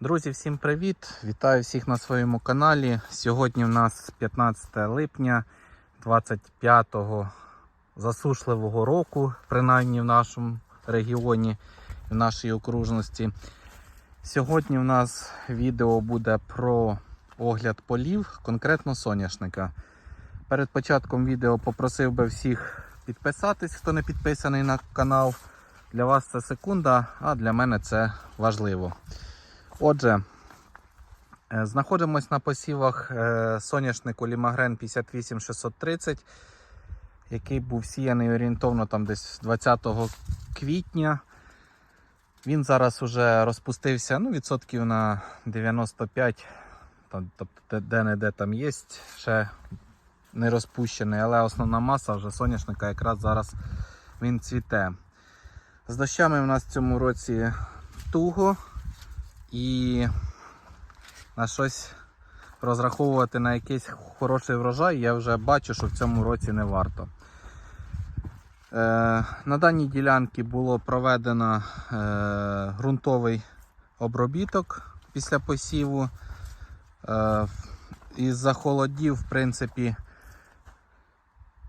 Друзі, всім привіт! Вітаю всіх на своєму каналі. Сьогодні в нас 15 липня 25-го засушливого року, принаймні в нашому регіоні, в нашій окружності. Сьогодні в нас відео буде про огляд полів, конкретно соняшника. Перед початком відео попросив би всіх підписатись, хто не підписаний на канал. Для вас це секунда, а для мене це важливо. Отже, е, знаходимось на посівах е, соняшнику Лімагрен 58630, який був сіяний орієнтовно там десь 20 квітня. Він зараз уже розпустився ну, відсотків на 95, там, тобто де-не-де там є, ще не розпущений, але основна маса вже соняшника якраз зараз він цвіте. З дощами у нас в цьому році туго. І на щось розраховувати на якийсь хороший врожай, я вже бачу, що в цьому році не варто. Е, на даній ділянці було проведено е, ґрунтовий обробіток після посіву. Е, із-за холодів, в принципі,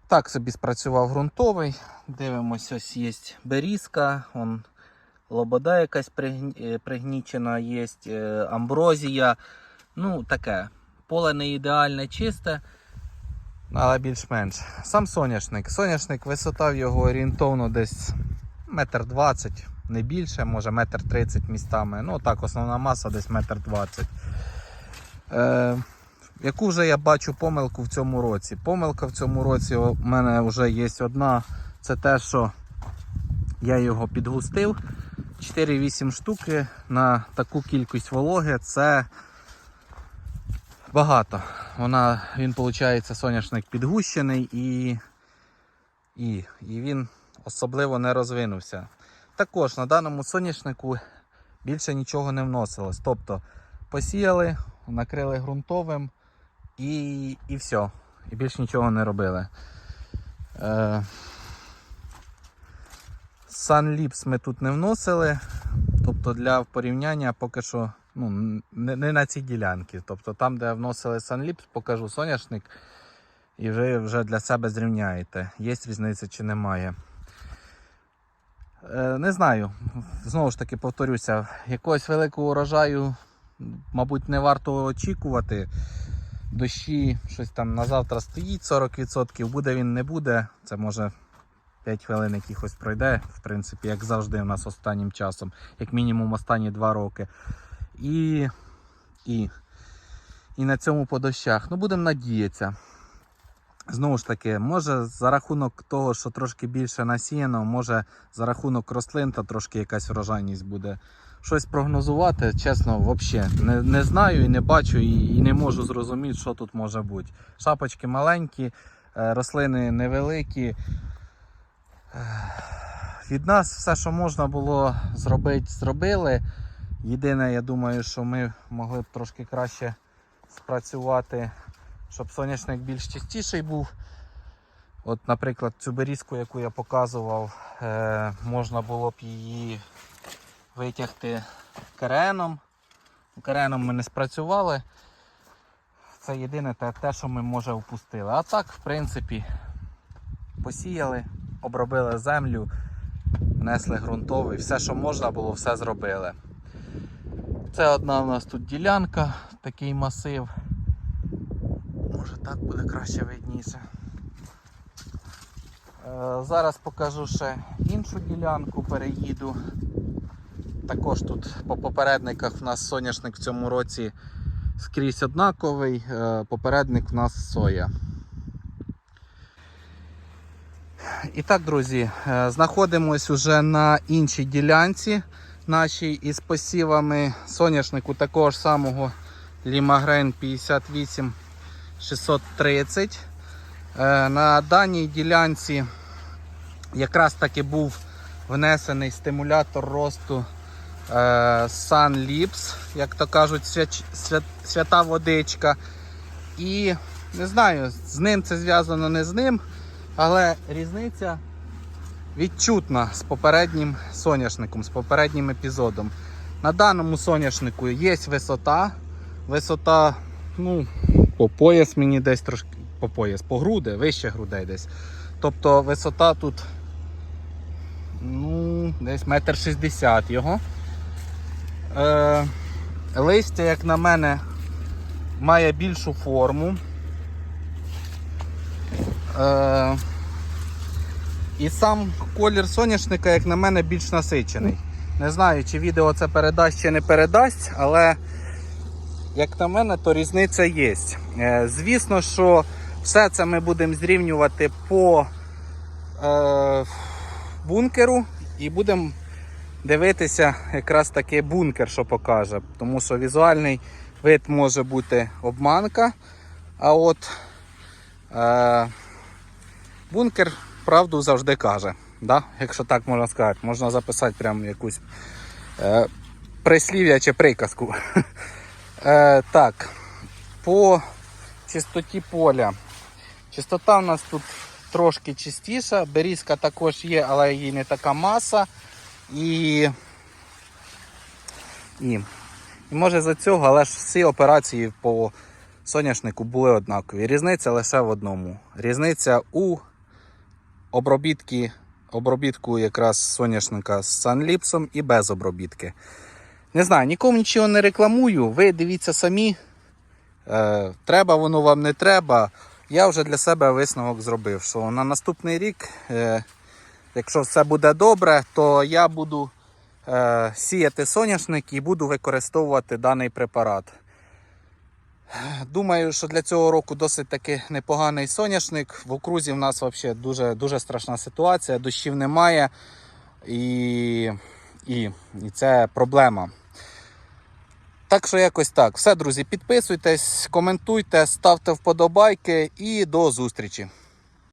так собі спрацював ґрунтовий. Дивимось, ось є берізка. Он лобода якась е, пригнічена, є е, амброзія. Ну, таке. Поле не ідеальне, чисте, але більш-менш. Сам соняшник. Соняшник, висота в його орієнтовно десь метр двадцять, не більше, може метр тридцять містами. Ну так, основна маса десь метр двадцять. Е, яку вже я бачу помилку в цьому році? Помилка в цьому році у мене вже є одна. Це те, що я його підгустив. 4-8 штуки на таку кількість вологи це багато. Вона, Він, виходить, соняшник підгущений і, і, і він особливо не розвинувся. Також на даному соняшнику більше нічого не вносилось. Тобто посіяли, накрили ґрунтовим і, і все. І більше нічого не робили. Е, Sunlips ми тут не вносили. Тобто для порівняння поки що ну, не, не на цій ділянці. Тобто там, де вносили Sunlips, покажу соняшник і ви вже для себе зрівняєте, є різниця чи немає. Е, не знаю, знову ж таки повторюся, якогось великого урожаю, мабуть, не варто очікувати. Дощі щось там на завтра стоїть 40%, буде він не буде. Це може 5 хвилин якихось пройде, в принципі, як завжди у нас останнім часом, як мінімум останні 2 роки. І, і, і на цьому по дощах. Ну, будемо надіятися. Знову ж таки, може за рахунок того, що трошки більше насіяно, може за рахунок рослин та трошки якась врожайність буде. Щось прогнозувати, чесно, взагалі не, не знаю і не бачу, і, і не можу зрозуміти, що тут може бути. Шапочки маленькі, е, рослини невеликі. Від нас все, що можна було зробити, зробили. Єдине, я думаю, що ми могли б трошки краще спрацювати, щоб соняшник більш чистіший був. От, наприклад, цю берізку, яку я показував, е, можна було б її витягти кереном. Кереном ми не спрацювали. Це єдине те, що ми може впустили. А так, в принципі, посіяли, обробили землю, внесли ґрунтовий, все, що можна було, все зробили. Це одна у нас тут ділянка, такий масив. Може так буде краще видніше. Е, Зараз покажу ще іншу ділянку, переїду. Також тут по попередниках в нас соняшник в цьому році скрізь однаковий, е, попередник в нас соя. І так, друзі, е, знаходимось уже на іншій ділянці нашій із посівами соняшнику такого ж самого Лімагрен 58 630. Е, На даній ділянці якраз таки був внесений стимулятор росту е, Sunlips, як то кажуть, свяч- свят- свята водичка. І не знаю, з ним це зв'язано не з ним, але різниця відчутна з попереднім соняшником, з попереднім епізодом. На даному соняшнику є висота. Висота, ну, по пояс мені десь трошки по пояс, по груди, вище грудей десь. Тобто висота тут ну, десь метр шістдесят його. Е, листя, як на мене, має більшу форму. Е, і сам колір соняшника, як на мене, більш насичений. Не знаю, чи відео це передасть чи не передасть, але як на мене, то різниця є. Е, Звісно, що все це ми будемо зрівнювати по е, бункеру і будемо дивитися якраз таки бункер, що покаже. Тому що візуальний вид може бути обманка, а от е, бункер правду завжди каже. Да? Якщо так можна сказати, можна записати прямо якусь е, прислів'я чи приказку. Е, так, по чистоті поля. Чистота в нас тут трошки чистіша. Берізка також є, але її не така маса. І, і, і може за цього, але ж всі операції по соняшнику були однакові. Різниця лише в одному. Різниця у обробітки, обробітку якраз соняшника з санліпсом і без обробітки. Не знаю, нікому нічого не рекламую. Ви дивіться самі. Е, треба воно вам не треба. Я вже для себе висновок зробив, що на наступний рік, е, якщо все буде добре, то я буду е, сіяти соняшник і буду використовувати даний препарат. Думаю, що для цього року досить таки непоганий соняшник. В окрузі в нас взагалі дуже, дуже страшна ситуація, дощів немає і, і, і це проблема. Так що якось так. Все, друзі, підписуйтесь, коментуйте, ставте вподобайки і до зустрічі.